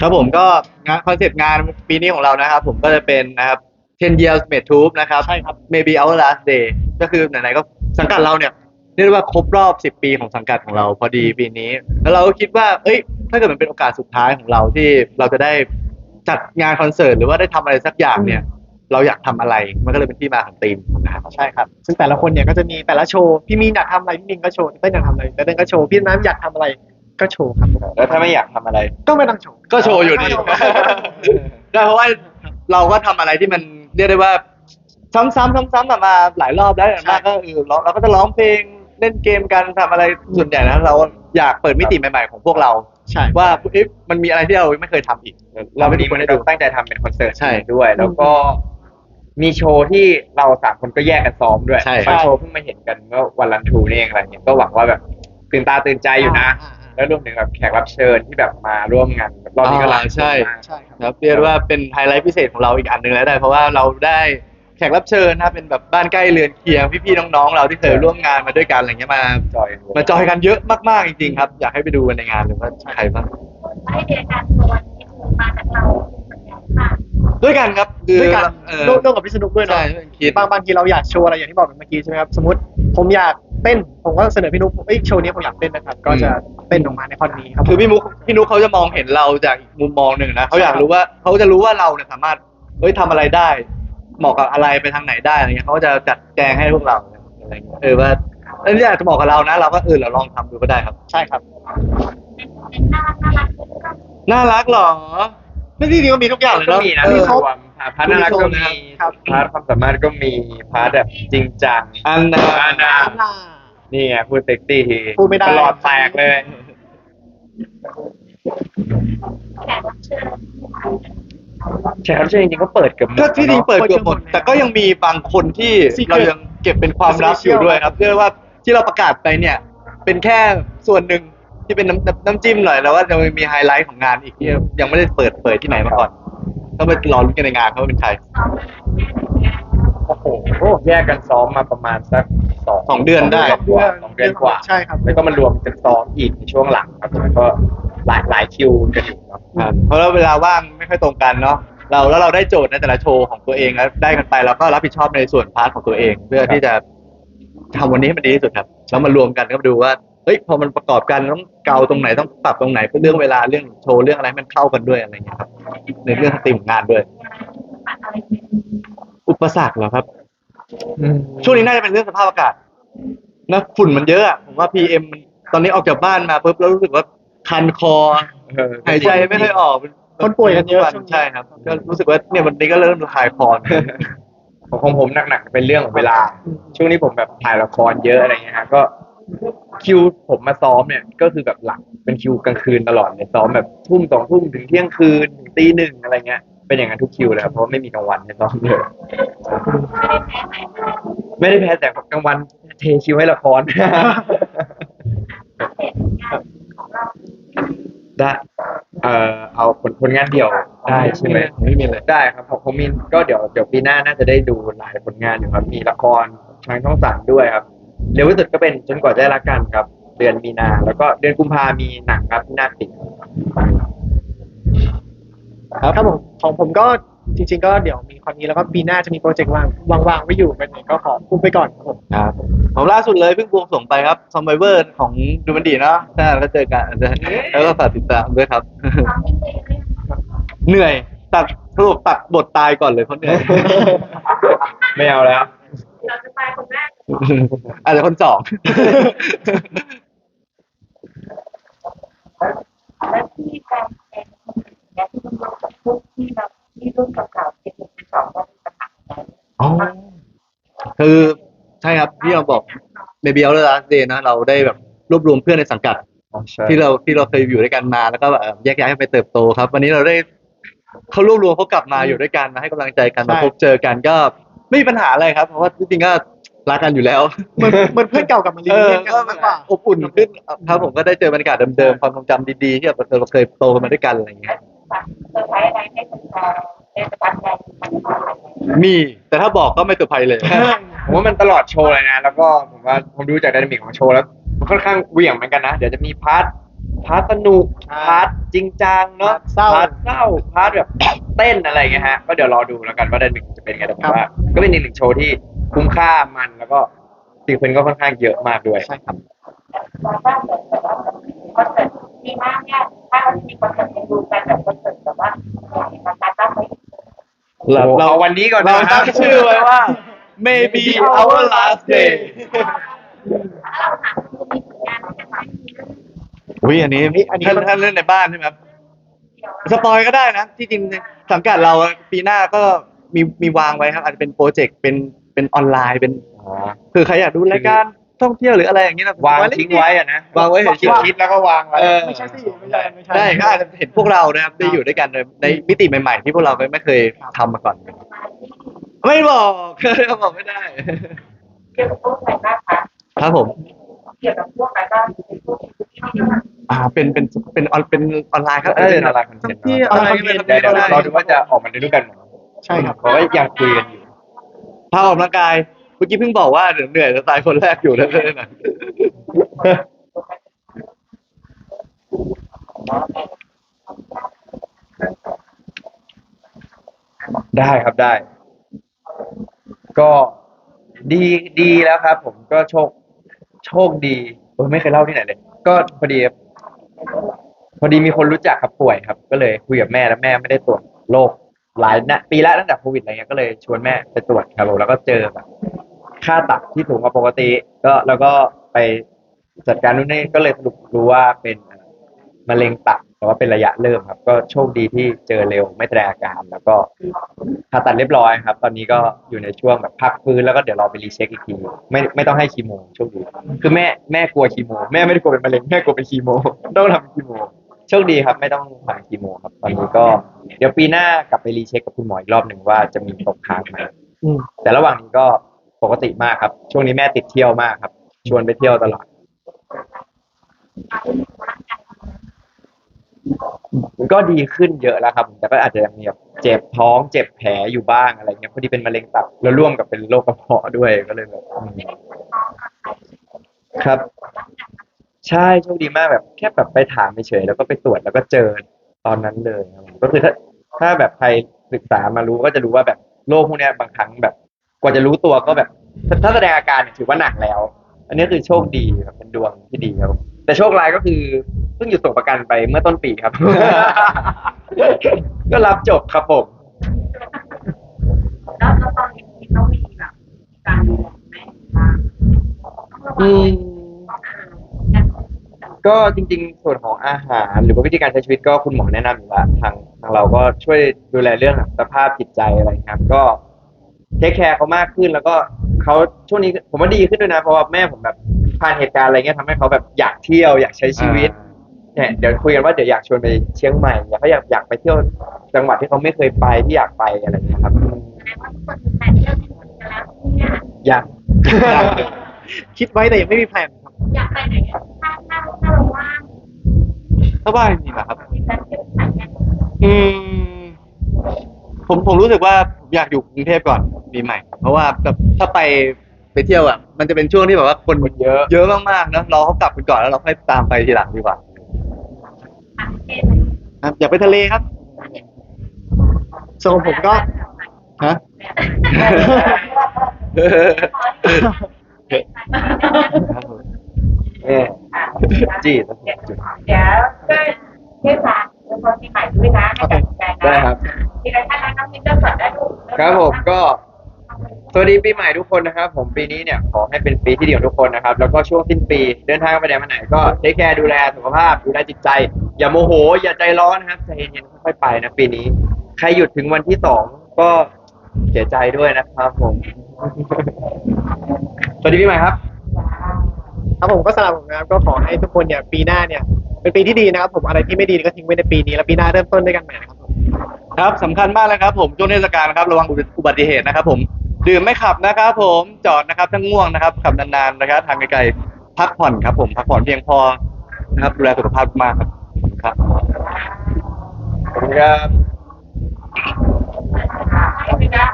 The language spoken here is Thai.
ครับผมก็งานคอนเซปต์งานปีนี้ของเรานะครับ ผมก็จะเป็นนะครับ 10 years made tube นะครับ ใช่ครับ maybe our last day ก็คือไหนๆก็สังกัดเราเนี่ยเรียกได้ว่าครบรอบ 10 ปีของสังกัดของเราพอดีปีนี้ แล้วเราก็คิดว่า เอ้ย ถ้าเกิดมันเป็นโอกาสสุดท้ายของเราที่เราจะได้จัดงานคอนเสิร์ตหรือว่าได้ทำอะไรสักอย่างเนี่ย เราอยากทำอะไรมันก็เลยเป็นที่มาของธีมนะครับ ใช่ครับ ซึ่งแต่ละคนเนี่ยก็จะมีแต่ละโชว์ พี่มีนอยากทำอะไร พี่มินก็โชว์เต้นอยากทำอะไรเต้นก็โชว์ พี่น้ำอยากทำอะไร ก็โชว์ครับ แล้วถ้าไม่อยากทำอะไร ก็ไม่ต้องโชว์ ก็โชว์อยู่ดี ได้เพราะว่าเราก็ทำอะไรที่มันเรียกได้ว่า ซ้ำๆซ้ำๆมาหลายรอบแล้วอย่างมากก็คือเราเราก็จะร้องเพลงเล่นเกมกันทำอะไรส่วนใหญ่นะเราอยากเปิดมิติใหม่ๆของพวกเรา ใช่ ว่าเอ๊ะมันมีอะไรที่เราไม่เคยทำอีก เราไม่ได้คนได้ได้ดูดูตั้งใจทำเป็นคอนเสิร์ตใช่ด้วย แล้วก็มีโชว์ที่เราสามคนก็แยกกันซ้อมด้วยใช่ บางโชว์เพิ่งมาเห็นกันเมื่อวันรันทูนี่เองอะไรเงี้ยก็หวังว่าแบบตื่นตาตื่นใจอยู่นะ แล้วรวมถึงแบบแขกรับเชิญที่แบบมาร่วมงานแบบรอบนี้ก็หลายคนใช่มากใช่ครับครับเรียกว่าเป็นไฮไลท์พิเศษของเราอีกอันหนึ่งแล้วได้ เพราะว่าเราได้แขกรับเชิญนะเป็นแบบบ้านใกล้เรือนเคียงพี่ๆน้องๆเราที่เคยร่วมงานมาด้วยกันอะไรเงี้ยมาจอยมาจอยกันเยอะมากๆจริงๆครับอยากให้ไปดูกันในงานเลยว่าใครบ้างไอเดียการโชว์วันนี้คือมาจากเราค่ะด้วยกันครับคือด้วยกันเออร่วมร่วมกับพี่สนุกด้วยใช่เนาะ คิด บางบางทีเราอยากโชว์อะไรอย่างที่บอกเมื่อกี้ใช่ไหมครับ สมมติผมอยาก เต้นผมก็เสนอพี่นุ๊กเอ้ยโชว์นี้ผมอยากเต้นนะครับ ก็จะเต้นออกมาในคอนนี้ครับคือพี่มุกพี่นุกเขาจะมองเห็นเราจากอีกมุมมองหนึ่งนะเขาอยากรู้ว่าเขาจะรู้ว่าเราเนี่ยสามารถเฮ้ยทำอะไรได้เหมาะกับอะไรไปทางไหนได้อะไรเงี้ยเขาก็จะจัดแจงให้พวกเราอะไรเงี้ยเออว่าเอออยากจะเหมาะกับเรานะ เราก็เออเราลองทำดูก็ได้ครับ ใช่ครับเป็นน่ารักน่ารักที่ก็น่ารักเหรอไม่ที่จริงก็มีทุกอย่างเลยก็เนาะมีนะเอมีอครบพาร์ทน่ารักก็มีครับพาร์ทความสามารถก็มีพาร์ทแบบจริงจังอันนะอันนะ นี่ไงพูดเซ็กซี่ทีพูดไม่ได้ตลอดแตกเลย แขกรับเชิญแขกรับเชิญจริงๆก็เปิดเกือบหมดก็ที่จริงเปิดเกือบหมดเปิดเกือบหมด แต่ก็ยังมีบางคนที่ Secret เรายังเก็บเป็นความลับอยู่ด้วยครับเพื่อว่าที่เราประกาศไปเนี่ย เป็นแค่ส่วนหนึ่งที่เป็นน้ำน้ำน้ำจิ้มหน่อยแล้วว่าจะมีไฮไลท์ของงานอีกที่ยังไม่ได้เปิดเผยที่ไหนมาก่อนต้องไปรอรุ้นกันในงานเขาว่าเป็นใคร ซ้อมแม่แม่งาน โอ้โหแยกกันซ้อมมาประมาณสักสองสองเดือนได้สองเดือนสองเดือนกว่าใช่ครับ แล้วก็มารวมกันซ้อมอีกในช่วงหลังครับแล้วก็หลายหลายคิวกันอยู่เนาะครับเพราะว่าเวลาว่างไม่ค่อยตรงกันเนาะเราแล้วเราได้โจทย์ในแต่ละโชว์ของตัวเองแล้วได้กันไปเราก็รับผิดชอบในส่วนพาร์ทของตัวเอง เพื่อที่จะทำวันนี้ให้มันดีที่สุดครับแล้วมารวมกันก็มาดูว่าเฮ้ยพอมันประกอบกันต้องเกาตรงไหนต้องปรับตรงไหนเรื่องเวลาเรื่องโชว์เรื่องอะไรให้มันเข้ากันด้วยอะไรอย่างเงี้ยครับในเรื่องสตรีมของงานด้วย ปัดอะไรเป็น อุปสรรคเหรอครับ ช่วงนี้น่าจะเป็นเรื่องสภาพอากาศนะฝุ่นมันเยอะอะผมว่า PM มันตอนนี้ออกจากบ้านมาปุ๊บแล้วรู้สึกว่าคันคอเออหายใจไม่ค่อยออกคนป่วยกันเยอะทุวัช่วงนี้ใช่ครับ ก็รู้สึกว่าเนี่ยวันนี้ก็เริ่มระคายคอของของผมหนักๆเป็นเรื่องของเวลา ช่วงนี้ผมแบบถ่ายละครเยอะอะไรเงี้ยฮะก็คิวผมมาซ้อมเนี่ยก็คือแบบหลักเป็นคิวกลางคืนตลอดเลยซ้อมแบบทุ่มสองทุ่มถึงเที่ยงคืนถึงตีหนึ่งอะไรเงี้ย เป็นอย่างนั้นทุกคิวเลยครับเพราะว่าไม่มีกลางวันให้ซ้อมเลยไม่ได้แพ้ไหนไม่ได้แพ้แต่กลางวันเทคิวให้ละครอัปเดตงานของเราได้เอ่อเอาผลผลงานเดี่ยวได้ใช่ไหมไม่มีเลยได้ครับของผมมีก็เดี๋ยวเดี๋ยวปีหน้าน่าจะได้ดูหลายผลงานอยู่ครับมีละครทางช่องสามด้วยครับเร็วที่สุดก็เป็นจนกว่าจะได้รักกันครับ เดือนมีนา แล้วก็เดือนกุมภามีหนังครับที่น่าติด ครับผมของผมก็จริง ๆ ก็เดี๋ยวมีคอนนี้แล้วก็ปีหน้าจะมีโปรเจกต์ว่างว่างๆไว้อยู่เป็นไงก็ขออุ้มไปก่อนครับผมครับผมล่าสุดเลยเพิ่งบวงสรวงไปครับซอมไบเวอร์ของดูมันดีเนาะถ้าก็เจอกันแล้วก็ฝากติดตามด้วยครับซ้อมยังไงเรื่องเหนื่อย ตัดสรุปตัดบทตายก่อนเลยเพราะเหนื่อย ไม่เอาแล้วเราจะไปคนแรกอาจจะคนสอง และที่แฟนเอง พวกที่เราที่รุ่นเก่าๆเจ็ดหนึ่งสองวันประกาศคือใช่ครับที่เราบอกในเบียลเลอร์เดย์นะเราได้แบบรวบรวมเพื่อนในสังกัด ที่เราที่เราเคยอยู่ด้วยกันมาแล้วก็แบบแยกย้ายกันไปเติบโตครับ วันนี้เราได้เขารวบรวมเขากลับมาอยู่ด้วยกันมาให้กำลังใจกันมาใช่พบเจอกันก็ไม่มีปัญหาอะไรครับเพราะว่าจริงๆก็รักกันอยู่แล้วเหมือนเหมือนเพื่อนเก่ากับมารีเออเรียนกัก็นมากกว่าอบอุ่นขึ้นครับผมก็ได้เจอบรรยากาศเดิมๆความทรงจำดีๆที่แบบเราเคยโตกันมาด้วยกันอะไรอย่างเงี้ย เซอร์ไพรส์อะไรให้แฟนๆในประจำใจมันก็อะไรมีแต่ถ้าบอกก็ไม่เซอร์ไพรส์เลย ผมว่ามันตลอดโชว์เลยนะ แล้วก็ผมว่าผมดูจากไดนามิกของโชว์แล้วมันค่อนข้างเหวี่ยงเหมือนกันนะ เดี๋ยวจะมีพาร์ทพาร์ทสนุกใช่พาร์ทจริงจังเนาะพาร์ทเศร้าพาร์ทเศร้าพาร์ทแบบเต้นอะไรเงี้ยฮะก็เดี๋ยวรอดูแล้วกันว่าเดือนหนึ่งจะเป็นไงแต่ผมครับว่าก็เป็นอีกหนึ่งโชว์ที่คุ้มค่ามันแล้วก็ซีเควนต์ก็ค่อนข้างเยอะมากด้วยใช่ครับ เราเราเราเอาวันนี้ก่อนเรานะตั้งชื่อไว้ว่า maybe our last day ถ้าเราหาคือมีผลงานที่จะไปมีเรื่องอุ้ยอันนี้อันนี้ท่านท่านเล่นในบ้านใช่ไหมครับเดียวสปอยก็ได้นะ ที่จริงสังกัดเราปีหน้าก็มีมีวางไว้ครับ อาจจะเป็นโปรเจกต์เป็นเป็นออนไลน์เป็นอ๋อคือใครอยากดูรายการ ท่องเที่ยวหรืออะไรอย่างเงี้ยนะวางทิ้งไว้อะนะวางไว้เฉคิดยคิดแล้วก็วางไว้เออไม่ใช่สิไม่ใช่ไม่ๆใช่ได้ก็อาจจะเห็นพวกเรานะครับได้อยู่ด้วยกันในในมิติใหม่ ๆ ที่พวกเราไม่เคยทำมาก่อน ไม่บอกบอกไม่ได้เกี่ยวกับพวกอะไรบ้างคะครับผมเกี่ยวกับพวกอะไรบ้างเป็นพวกที่ไม่ได้อ่าเป็นเป็นเป็นออนเป็นออนไลน์ครับเออเป็นออนไลน์คอนเทนต์ที่เนอะอะไรก็เป็นเดี๋ยวเดี๋ยวเราดูว่าจะออกมาในรูปกันไหนใช่ครับเพราะว่ายังคุยกันอยู่พาออกกำลังกาย เมื่อกี้เพิ่งบอกว่าเหนื่อยจะตายคนแรกอยู่แล้วเลยนะได้ครับได้ ก็ดีดีแล้วครับ ผมก็โชค โชคดีเออไม่เคยเล่าที่ไหนเลย ก็พอดี พอดีมีคนรู้จักครับป่วยครับ ก็เลยคุยกับแม่แล้วแม่ไม่ได้ตรวจโรค หลายนะปีแล้วตั้งแต่โควิดอะไรเงี้ยก็เลยชวนแม่ไปตรวจครับผมแล้วก็เจอแบบค่าตับที่สูงกว่าปกติ ก็แล้วก็ไปจัดการนู่นนี่ก็เลยสรุปรู้ว่าเป็นมะเร็งตับแต่ว่าเป็นระยะเริ่มครับ ก็โชคดีที่เจอเร็วไม่แสดงอาการ แล้วก็ผ่าตัดเรียบร้อยครับ ตอนนี้ก็อยู่ในช่วงแบบพักฟื้นแล้วก็เดี๋ยวรอไปรีเช็คอีกทีไม่ไม่ต้องให้คีโมโชคดีคือแม่แม่กลัวคีโม แม่ไม่ได้กลัวเป็นมะเร็งแม่กลัวเป็นคีโมต้องทำคีโม โชคดีครับไม่ต้องผ่านคีโมครับ ตอนนี้ก็เดี๋ยวปีหน้ากลับไปรีเช็คกับคุณหมออีกรอบหนึ่งว่าจะมีตกค้างไหมอืมแต่ระหว่างนี้ก็ปกติมากครับ ช่วงนี้แม่ติดเที่ยวมากครับ ชวนไปเที่ยวตลอดมันก็ดีขึ้นเยอะแล้วครับ แต่ก็อาจจะยังมีแบบเจ็บท้องเจ็บแผลอยู่บ้างอะไรเงี้ยพอดีเป็นมะเร็งตับแล้วร่วมกับเป็นโรคกระเพาะด้วยก็เลยแบบอืมครับ ใช่โชคดีมากแบบแค่แบบไปถามเฉยๆแล้วก็ไปตรวจแล้วก็เจอตอนนั้นเลยครับผมก็คือถ้าถ้าแบบใครศึกษามารู้ก็จะรู้ว่าแบบโรคพวกเนี้ยบางครั้งแบบ กว่าจะรู้ตัวก็แบบถ้าถ้าแสดงอาการเนี่ยถือว่าหนักแล้ว อันนี้คือโชคดีครับเป็นดวงที่ดีครับแต่โชคร้ายก็คือเพิ่งหยุดส่งประกันไปเมื่อต้นปีครับ ก็รับจบครับผมแล้วแล้วตอนนี้ต้องมีแบบการดูแลแม่บ้างอืม ก็จริงๆ ส่วนของอาหารหรือว่าวิธีการใช้ชีวิตก็คุณหมอแนะนำอยู่แล้วทางทางเราก็ช่วยดูแลเรื่องสภาพจิตใจอะไรครับ ก็เทคแคร์เขามากขึ้นแล้วก็เขาช่วงนี้ผมว่าดีขึ้นด้วยนะ เพราะว่าแม่ผมแบบผ่านเหตุการณ์อะไรเงี้ยทำให้เขาแบบอยากเที่ยวอยากใช้ชีวิตเนี่ยเดี๋ยวคุยกันว่าเดี๋ยวอยากชวนไปเชียงใหม่อยากเขาอยากอยากไปเที่ยวจังหวัดที่เขาไม่เคยไปที่อยากไปอะไรเงี้ยครับแสดงว่าทุกคนมีแผนเที่ยวที่คนกันแล้วเนี่ยอยาก คิดไว้แต่ยังไม่มีแผนครับอยากไปไหนอะ ถ้าว่าจริงๆนะครับมีแผนเที่ยวไหนเนี่ยอืม ผมผมรู้สึกว่าผมอยากอยู่กรุงเทพก่อนปีใหม่ เพราะว่าแบบถ้าไปไปเที่ยวอะ มันจะเป็นช่วงที่แบบว่าคนคนเยอะเยอะมากๆนะรอเขากลับไปก่อนแล้วเราค่อยตามไปทีหลังดีกว่าต่างประเทศไหนครับอยากไปทะเลครับส่วนของผมก็ฮะเอ่จีด เดี๋ยวเดี๋ยว ครับผมก็สวัสดีปีใหม่ทุกคนนะครับ ผมปีนี้เนี่ยขอให้เป็นปีที่ดีของทุกคนนะครับ แล้วก็ช่วงสิ้นปีเดินทางไปไหนมาไหนก็เทคแคร์ดูแลสุขภาพดูแลจิตใจ อย่าโมโห อย่าใจร้อนนะครับใจเย็นๆค่อยๆไปนะปีนี้ ใครหยุดถึงวันที่สองก็เสียใจด้วยนะครับผม สวัสดีปีใหม่ครับ ครับผมก็สำหรับผมนะครับก็ขอให้ทุกคนเนี่ยปีหน้าเนี่ย เป็นปีที่ดีนะครับ ผมอะไรที่ไม่ดีก็ทิ้งไว้ในปีนี้แล้วปีหน้าเริ่มต้นด้วยกันใหม่นะครับผม ครับสำคัญมากเลยครับ ผมช่วงเทศกาลนะครับระวังอุบัติเหตุนะครับ ผมดื่มไม่ขับนะครับ ผมจอดนะครับทั้งง่วงนะครับขับนานๆนะครับทางไกลๆพักผ่อนครับ ผมพักผ่อนเพียงพอนะครับดูแลสุขภาพมากครับครับขอบคุณครับ